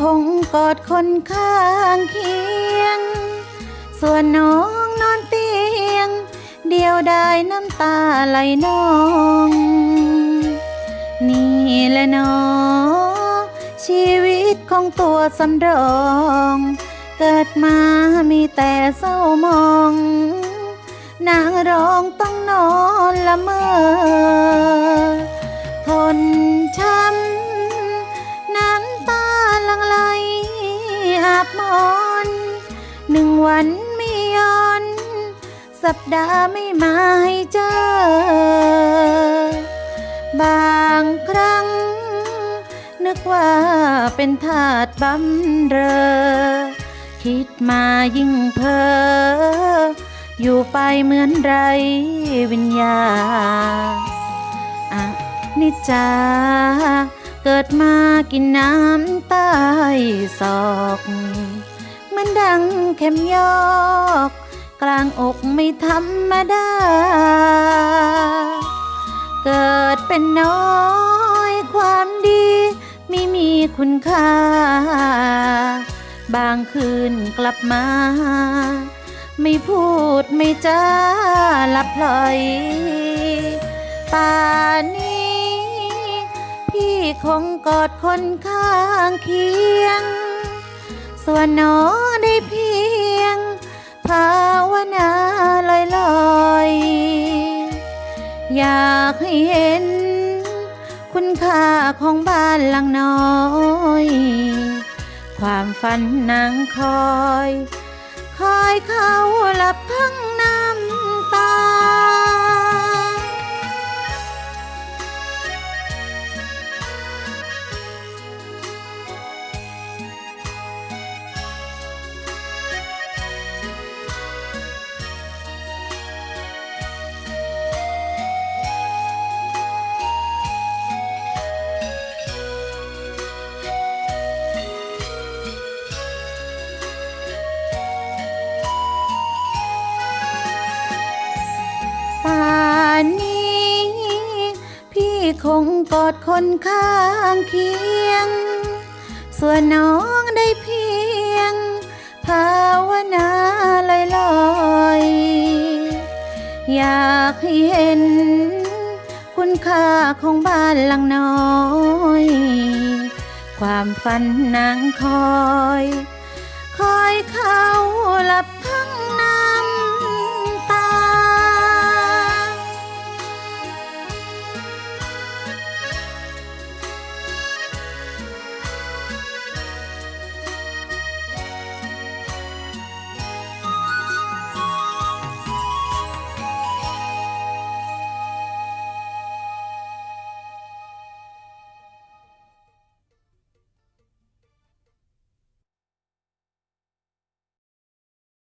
คงกอดคนข้างเคียง ส่วนน้องนอนเตียง เดียวได้น้ำตาไหลนอง นี่แหละน้องชีวิตของตัวสำรอง เกิดมามีแต่เศร้ามอง นางร้องต้องนอนละเมอ มอนหนึ่งวันไม่ย้อน สัปดาห์ไม่มาให้เจอ บางครั้ง นึกว่าเป็นทาสบำเรอ คิดมายิ่งเพ้ออยู่ไปเหมือนไรวิญญาณอนิจจา เกิดมากินน้ำใต้ศอกเหมือนดังเข็มยอก กลางอกไม่ธรรมดา เกิดเป็นน้อยความดี ไม่มีคุณค่า บางคืนกลับมา ไม่พูดไม่จาหลับพลอยป่านนี้ คงกอดคนข้างเคียง ส่วนน้อได้เพียง ภาวนาลอยลอยอยากให้เห็น คุณค่าของบ้านหลังน้อย ความฝันนางคอย คอยเขาหลับทั้งน้ำ คงกอดคนข้างเคียง ส่วนน้องได้เพียง ภาวนาลอยลอยอยากให้เห็น คุณค่าของบ้านหลังน้อย ความฝันนางคอย คอยเขาหลับ